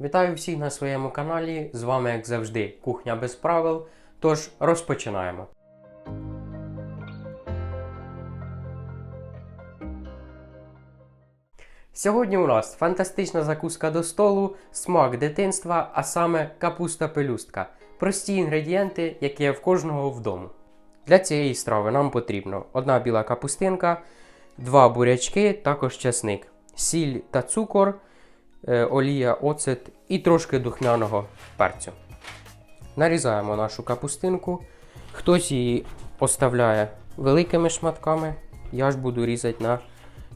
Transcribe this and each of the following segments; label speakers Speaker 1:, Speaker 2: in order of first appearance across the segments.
Speaker 1: Вітаю всіх на своєму каналі. З вами, як завжди, кухня без правил. Тож розпочинаємо. Сьогодні у нас фантастична закуска до столу, смак дитинства, а саме капуста пелюстка. Прості інгредієнти, які є в кожного вдома. Для цієї страви нам потрібно одна біла капустинка, два бурячки, також часник, сіль та цукор, олія, оцет і трошки духмяного перцю. Нарізаємо нашу капустинку. Хтось її оставляє великими шматками. Я ж буду різати на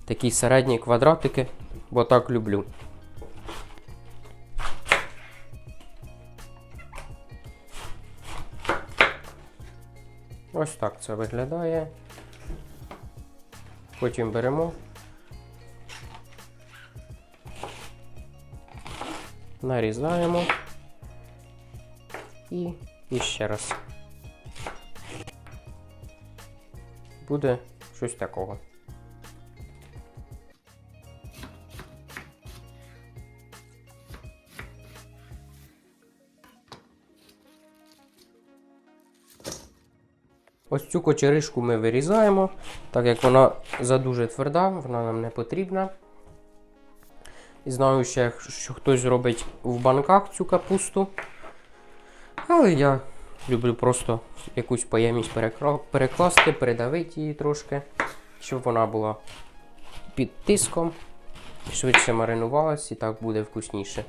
Speaker 1: такі середні квадратики, бо так люблю. Ось так це виглядає. Потім беремо. Нарізаємо. І, і ще раз. Буде щось такого. Ось цю кочеришку ми вирізаємо, так як вона задуже тверда, вона нам не потрібна. І знаю ще, що хтось робить в банках цю капусту. Але я люблю просто якусь поємність перекласти, передавити її трошки, щоб вона була під тиском, швидше маринувалась і так буде вкусніше.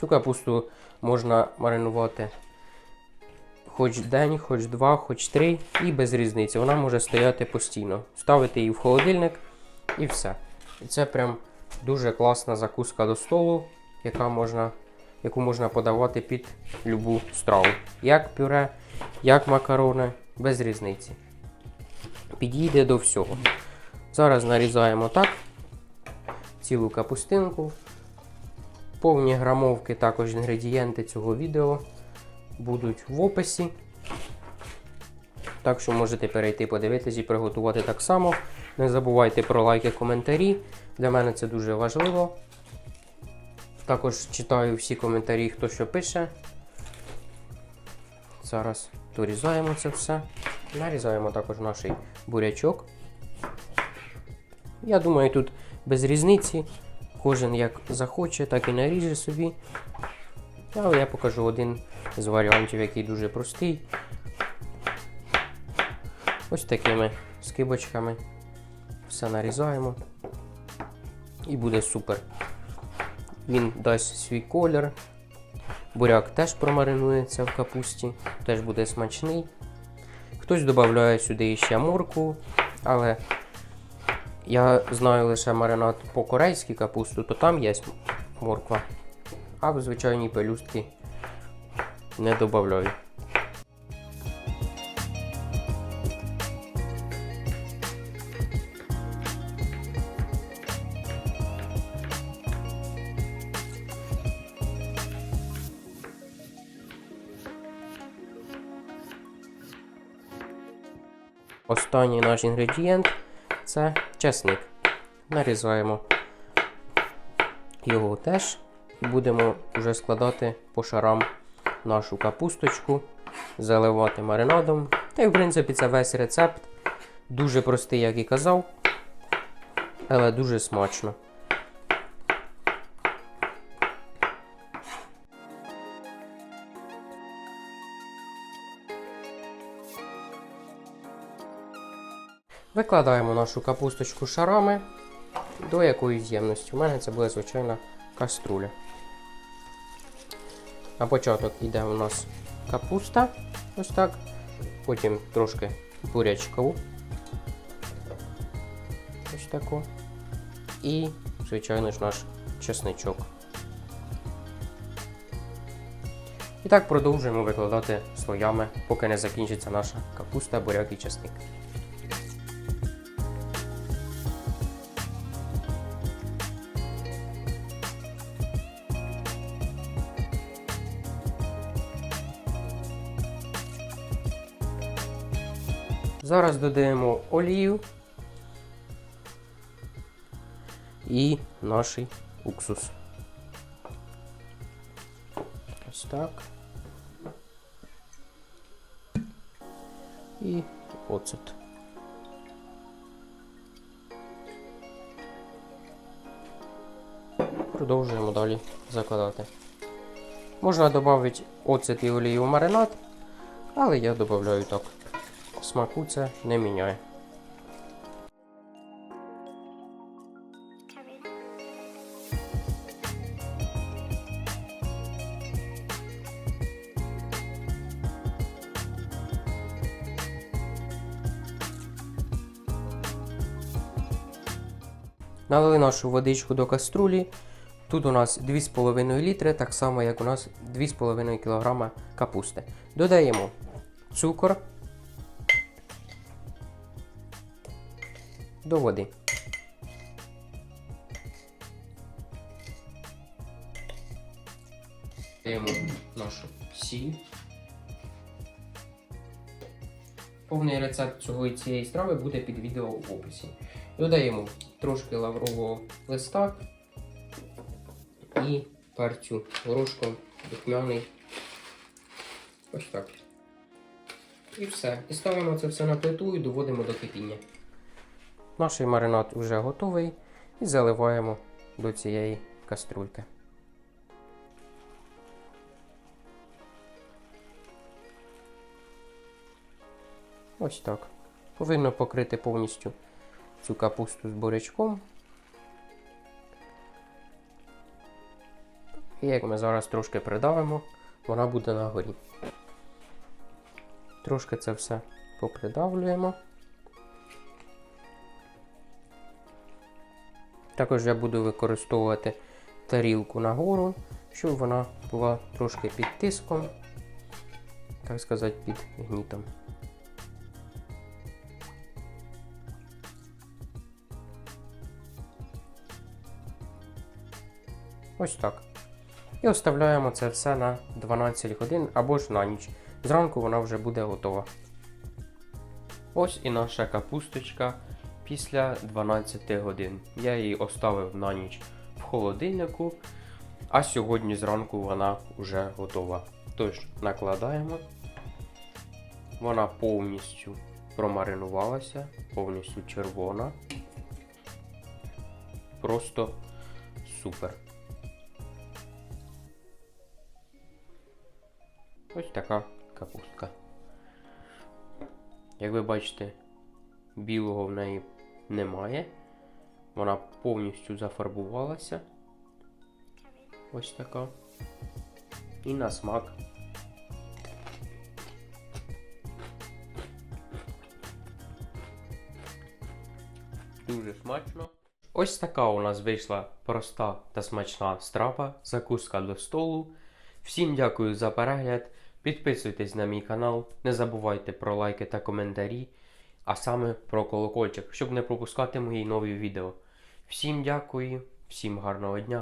Speaker 1: Цю капусту можна маринувати хоч день, хоч два, хоч три, і без різниці. Вона може стояти постійно. Ставити її в холодильник і все. І це прям дуже класна закуска до столу, яка можна, яку можна подавати під любу страву. Як пюре, як макарони, без різниці. Підійде до всього. Зараз нарізаємо так. Цілу капустинку. Повні грамовки, також інгредієнти цього відео будуть в описі. Так що можете перейти подивитись і приготувати так само. Не забувайте про лайки, коментарі. Для мене це дуже важливо. Також читаю всі коментарі, хто що пише. Зараз дорізаємо це все. Нарізаємо також наш бурячок. Я думаю, тут без різниці. Кожен як захоче, так і наріже собі. Але я покажу один з варіантів, який дуже простий. Ось такими скибочками. Все нарізаємо. І буде супер. Він дасть свій колір. Буряк теж промаринується в капусті, теж буде смачний. Хтось додає сюди ще морку, але я знаю лише маринад по корейській капусту, то там є морква. А в звичайній пелюстки не додаю. Останній наш інгредієнт це чесник. Нарізаємо його теж. І будемо вже складати по шарам нашу капусточку, заливати маринадом. Та й, в принципі, це весь рецепт. Дуже простий, як і казав, але дуже смачно. Викладаємо нашу капусточку шарами до якоїсь ємності. У мене це буде звичайна каструля. На початок йде у нас капуста, ось так. Потім трошки бурячку. Ось таку. І, звичайно ж, наш чесничок. І так продовжуємо викладати слоями, поки не закінчиться наша капуста, буряк і чесник. Зараз додаємо олію і наш уксус. Ось так. І оцет. Продовжуємо далі закладати. Можна додати оцет і олію в маринад, але я додаю так. Смаку це не міняє. Налили нашу водичку до каструлі. Тут у нас 2,5 літри, так само як у нас 2,5 кг капусти. Додаємо цукор до води. Додаємо нашу сіль. Повний рецепт цього цієї страви буде під відео в описі. Додаємо трошки лаврового листа і перцю горошком духмяний. Ось так. І все. І ставимо це все на плиту і доводимо до кипіння. Наш маринад вже готовий і заливаємо до цієї каструльки. Ось так. Повинно покрити повністю цю капусту з бурячком. І як ми зараз трошки придавимо, вона буде на горі. Трошки це все попридавлюємо. Також я буду використовувати тарілку нагору, щоб вона була трошки під тиском, так сказати, під гнітом. Ось так. І оставляємо це все на 12 годин або ж на ніч. Зранку вона вже буде готова. Ось і наша капусточка після 12 годин. Я її оставив на ніч в холодильнику, а сьогодні зранку вона вже готова. Тож, накладаємо. Вона повністю промаринувалася, повністю червона. Просто супер. Ось така капустка. Як ви бачите, білого в неї немає. Вона повністю зафарбувалася. Ось така. І на смак. Дуже смачно. Ось така у нас вийшла проста та смачна страва, закуска до столу. Всім дякую за перегляд. Підписуйтесь на мій канал, не забувайте про лайки та коментарі, а саме про колокольчик, щоб не пропускати мої нові відео. Всім дякую, всім гарного дня!